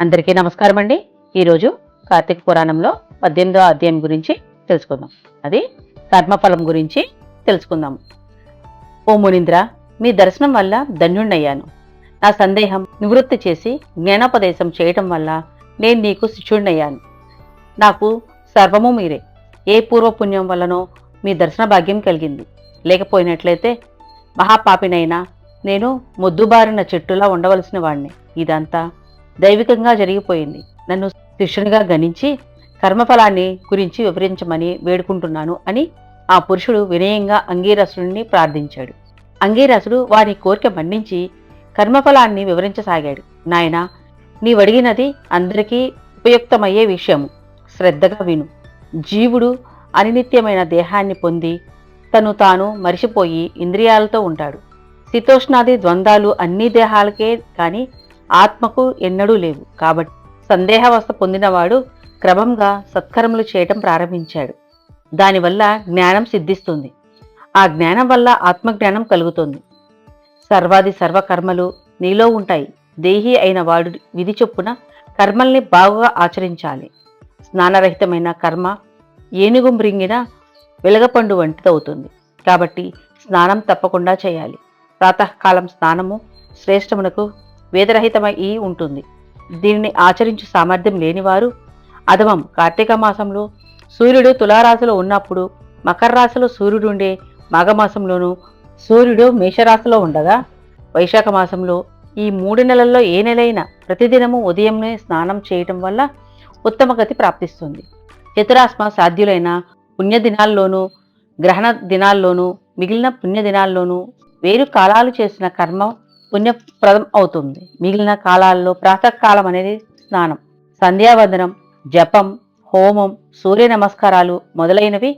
అందరికీ నమస్కారం అండి ఈరోజు కార్తీక పురాణంలో పద్దెనిమిదో అధ్యాయం గురించి తెలుసుకుందాం. అది కర్మఫలం గురించి తెలుసుకుందాం. ఓ మునీంద్ర మీ దర్శనం వల్ల ధన్యుణ్ణయ్యాను. నా సందేహం నివృత్తి చేసి జ్ఞానోపదేశం చేయటం వల్ల నేను నీకు శిష్యుణ్ణయ్యాను. నాకు సర్వము మీరే. ఏ పూర్వపుణ్యం వల్లనో మీ దర్శన భాగ్యం కలిగింది. లేకపోయినట్లయితే మహాపాపినైనా నేను ముద్దుబారిన చెట్టులా ఉండవలసిన వాణ్ణి. ఇదంతా దైవికంగా జరిగిపోయింది. నన్ను శిష్యునిగా గణించి కర్మఫలాన్ని గురించి వివరించమని వేడుకుంటున్నాను అని ఆ పురుషుడు వినయంగా అంగీరసుడిని ప్రార్థించాడు. అంగీరసుడు వారి కోరిక మన్నించి కర్మఫలాన్ని వివరించసాగాడు. నాయనా నీవడిగినది అందరికీ ఉపయుక్తమయ్యే విషయము. శ్రద్ధగా విను. జీవుడు అనినిత్యమైన దేహాన్ని పొంది తను తాను మరిచిపోయి ఇంద్రియాలతో ఉంటాడు. శీతోష్ణాది ద్వంద్వాలు అన్ని దేహాలకే కానీ ఆత్మకు ఎన్నడూ లేవు. కాబట్టి సందేహావస్థ పొందినవాడు క్రమంగా సత్కర్మలు చేయటం ప్రారంభించాడు. దానివల్ల జ్ఞానం సిద్ధిస్తుంది. ఆ జ్ఞానం వల్ల ఆత్మజ్ఞానం కలుగుతుంది. సర్వాది సర్వకర్మలు నీలో ఉంటాయి. దేహి అయిన వాడు విధి చొప్పున కర్మల్ని బాగుగా ఆచరించాలి. స్నానరహితమైన కర్మ ఏనుగు మృంగిన వెలగపండు వంటిదవుతుంది. కాబట్టి స్నానం తప్పకుండా చేయాలి. ప్రాతకాలం స్నానము శ్రేష్టమునకు వేదరహితమై ఉంటుంది. దీనిని ఆచరించు సామర్థ్యం లేనివారు అధమం. కార్తీక మాసంలో సూర్యుడు తులారాశిలో ఉన్నప్పుడు మకర రాశిలో సూర్యుడుండే మాఘమాసంలోనూ సూర్యుడు మేషరాశిలో ఉండగా వైశాఖ మాసంలో ఈ మూడు నెలల్లో ఏ నెలైనా ప్రతిదినము ఉదయంనే స్నానం చేయటం వల్ల ఉత్తమ గతి ప్రాప్తిస్తుంది. చతురాస్మ సాధ్యులైన పుణ్యదినాల్లోనూ గ్రహణ దినాల్లోనూ మిగిలిన పుణ్యదినాల్లోనూ వేరు కాలాలు చేసిన కర్మ పుణ్యప్రదం అవుతుంది. మిగిలిన కాలాల్లో ప్రాతకాలం అనేది స్నానం సంధ్యావందనం జపం హోమం సూర్య నమస్కారాలు మొదలైనవి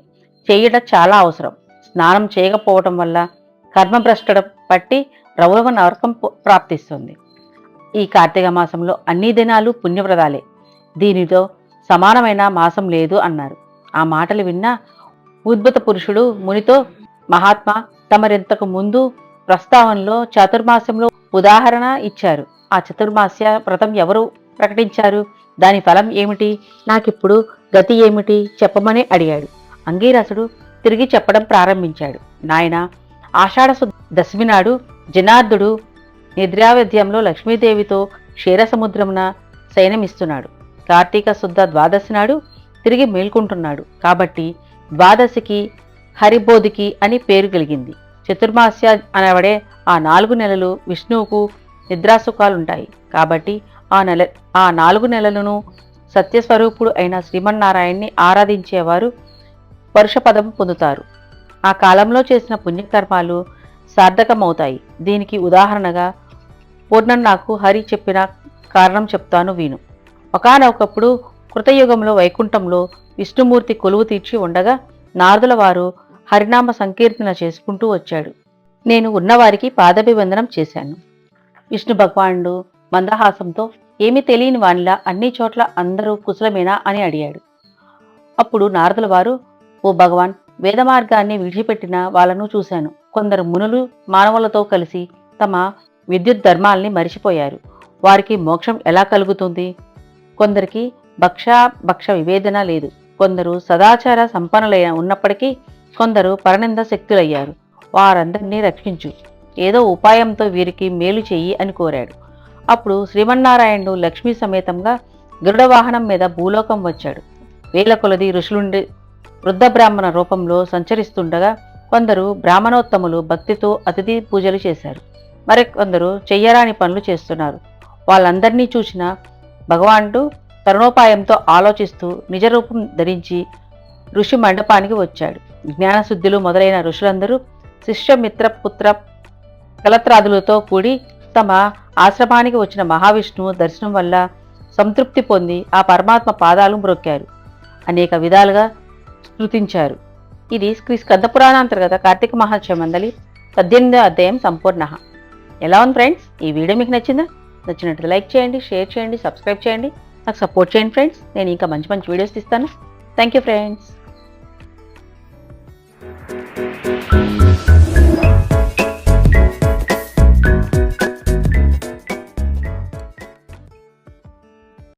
చేయడం చాలా అవసరం. స్నానం చేయకపోవటం వల్ల కర్మభ్రష్టడం పట్టి రౌరవ నరకం ప్రాప్తిస్తుంది. ఈ కార్తీక మాసంలో అన్ని దినాలు పుణ్యప్రదాలే దీనితో సమానమైన మాసం లేదు అన్నారు. ఆ మాటలు విన్న ఉద్భుత పురుషుడు మునితో మహాత్మా తమరింతకు ముందు ప్రస్తావనలో చతుర్మాసంలో ఉదాహరణ ఇచ్చారు. ఆ చతుర్మాస్య వ్రతం ఎవరు ప్రకటించారు? దాని ఫలం ఏమిటి? నాకిప్పుడు గతి ఏమిటి? చెప్పమని అడిగాడు. అంగీరసుడు తిరిగి చెప్పడం ప్రారంభించాడు. నాయన ఆషాఢసు దశమి నాడు జనార్దుడు నిద్రావధ్యంలో లక్ష్మీదేవితో క్షీరసముద్రమున శయనమిస్తున్నాడు. కార్తీక శుద్ధ ద్వాదశి నాడు తిరిగి మేల్కొంటున్నాడు. కాబట్టి ద్వాదశికి హరిబోధికి అని పేరు కలిగింది. చతుర్మాస్య అనబడే ఆ నాలుగు నెలలు విష్ణువుకు నిద్రాసుఖాలుంటాయి. కాబట్టి ఆ నెల ఆ నాలుగు నెలలను సత్యస్వరూపుడు అయిన శ్రీమన్నారాయణ్ణి ఆరాధించేవారు పరుషపదం పొందుతారు. ఆ కాలంలో చేసిన పుణ్యకర్మాలు సార్థకమవుతాయి. దీనికి ఉదాహరణగా పూర్ణం నాకు హరి చెప్పిన కారణం చెప్తాను వీను. ఒకనొకప్పుడు కృతయుగంలో వైకుంఠంలో విష్ణుమూర్తి కొలువు తీర్చి ఉండగా నారదుల వారు హరినామ సంకీర్తన చేసుకుంటూ వచ్చాడు. నేను ఉన్నవారికి పాదభివందనం చేశాను. విష్ణు భగవానుడు మందహాసంతో ఏమీ తెలియని వానిలా అన్ని చోట్ల అందరూ కుశలమేనా? అని అడిగాడు. అప్పుడు నారదుల వారు ఓ భగవాన్ వేద మార్గాన్ని విడిచిపెట్టిన వాళ్ళను చూశాను. కొందరు మునులు మానవులతో కలిసి తమ విద్యుత్ ధర్మాల్ని మరిచిపోయారు. వారికి మోక్షం ఎలా కలుగుతుంది? కొందరికి భక్ష భక్ష వివేదన లేదు. కొందరు సదాచార సంపన్నులైన ఉన్నప్పటికీ కొందరు పరనింద శక్తులయ్యారు. వారందరినీ రక్షించు. ఏదో ఉపాయంతో వీరికి మేలు చెయ్యి అని కోరాడు. అప్పుడు శ్రీమన్నారాయణుడు లక్ష్మీ సమేతంగా గరుడ వాహనం మీద భూలోకం వచ్చాడు. వేల కొలది ఋషులుండి వృద్ధ బ్రాహ్మణ రూపంలో సంచరిస్తుండగా కొందరు బ్రాహ్మణోత్తములు భక్తితో అతిథి పూజలు చేశారు. మరికొందరు చెయ్యరాని పనులు చేస్తున్నారు. వాళ్ళందరినీ చూసిన భగవానుడు తరుణోపాయంతో ఆలోచిస్తూ నిజరూపం ధరించి ఋషి మండపానికి వచ్చాడు. జ్ఞానశుద్ధులు మొదలైన ఋషులందరూ శిష్యమిత్ర పుత్ర కలత్రాదులతో కూడి తమ ఆశ్రమానికి వచ్చిన మహావిష్ణువు దర్శనం వల్ల సంతృప్తి పొంది ఆ పరమాత్మ పాదాలు మ్రొక్కారు. అనేక విధాలుగా స్మృతించారు ఇది శ్రీ స్కంద పురాణాంతర్గత కార్తీక మహోత్సవ మండలి పద్దెనిమిదో అధ్యాయం సంపూర్ణ. ఎలా ఉంది ఫ్రెండ్స్? ఈ వీడియో మీకు నచ్చిందా? నచ్చినట్టు లైక్ చేయండి షేర్ చేయండి సబ్స్క్రైబ్ చేయండి. నాకు సపోర్ట్ చేయండి ఫ్రెండ్స్. నేను ఇంకా మంచి మంచి వీడియోస్ తీస్తాను. Thank you friends.